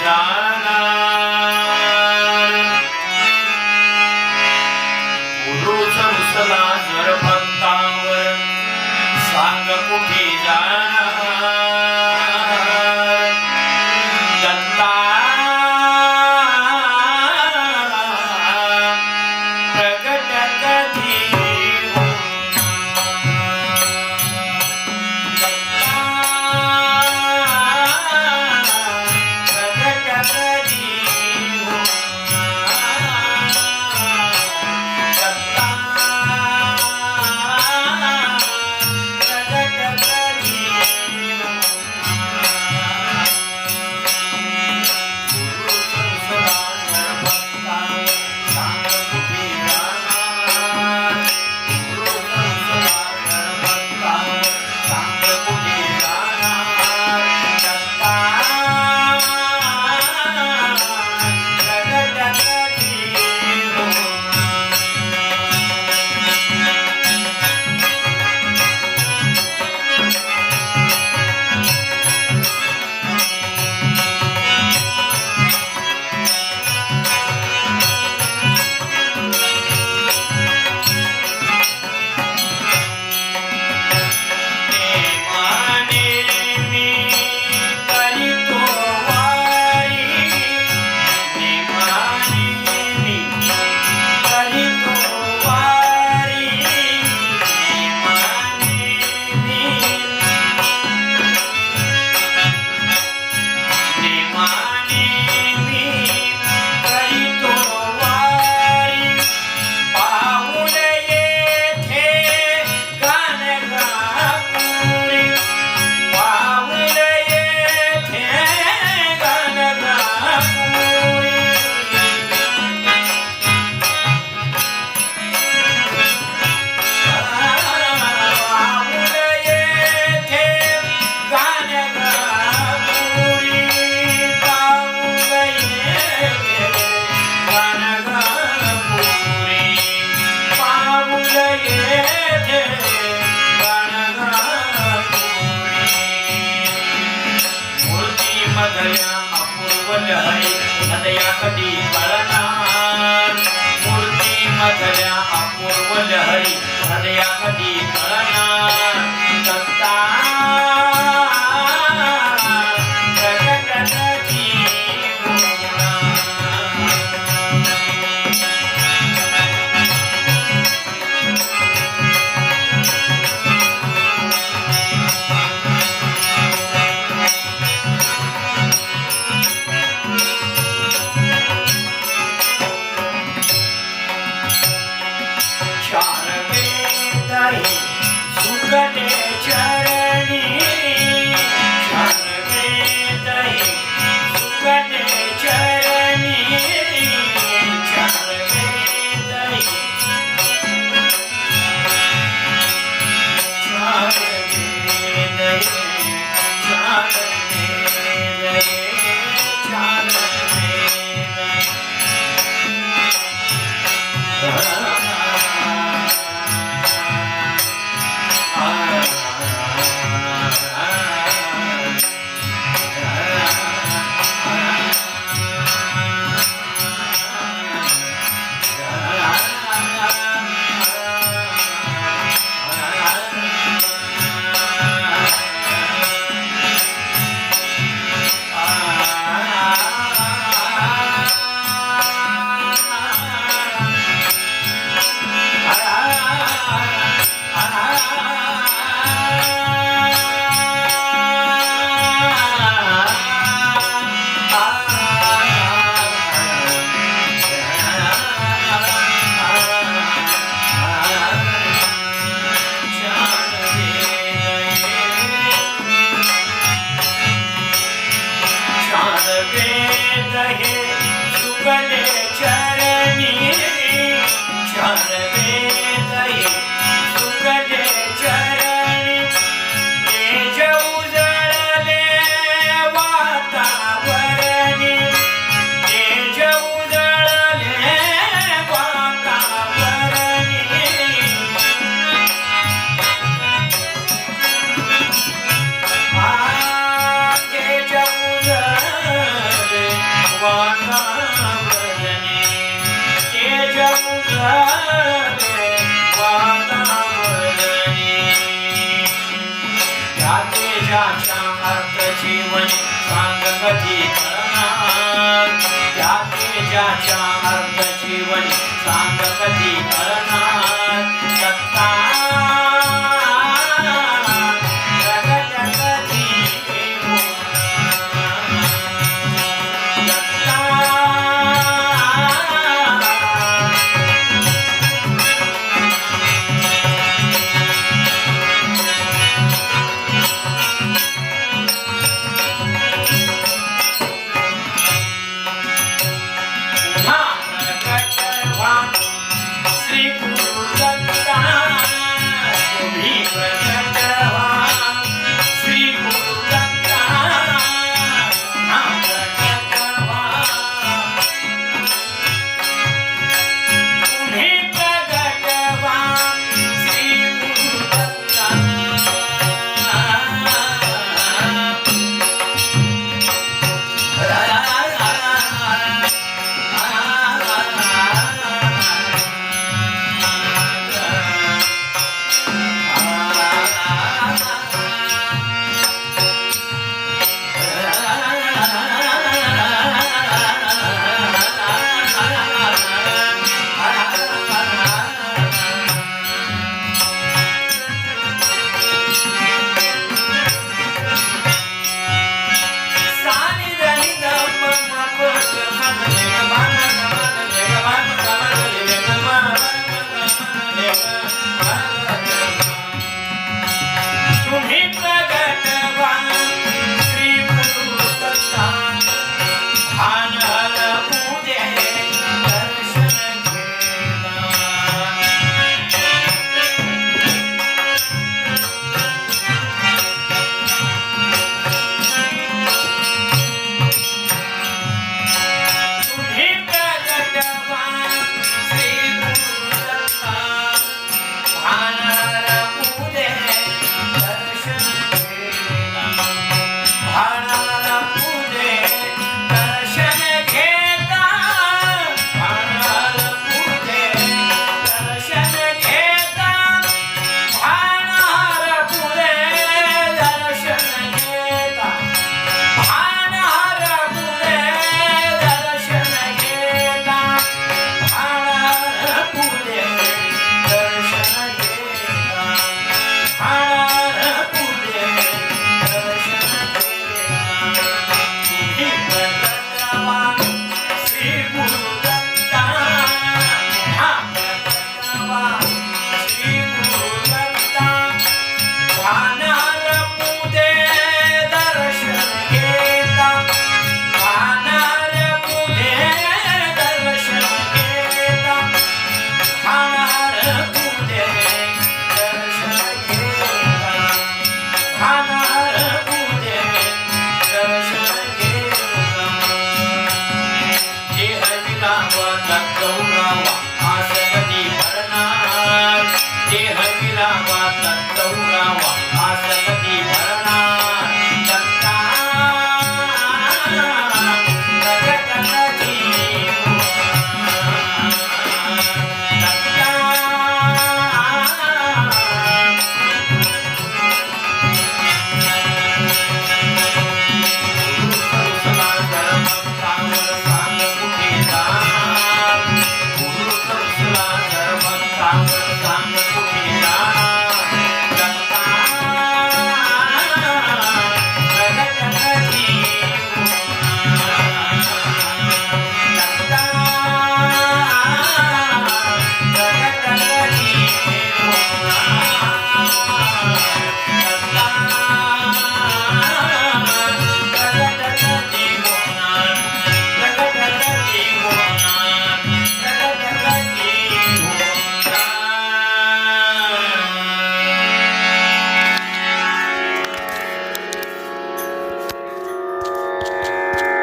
जाणार. पुरुष रुसला जर भक्तावर सांग कुठे मधल्या अपूर्व लहरी हृदया कधी कळणार? मूर्ती मधल्या अपूर्व लहरी हृदया कधी कळणार? Datta Mother Nature. Shiva Nature. कधी करणार त्याने अर्थ जीवन सांग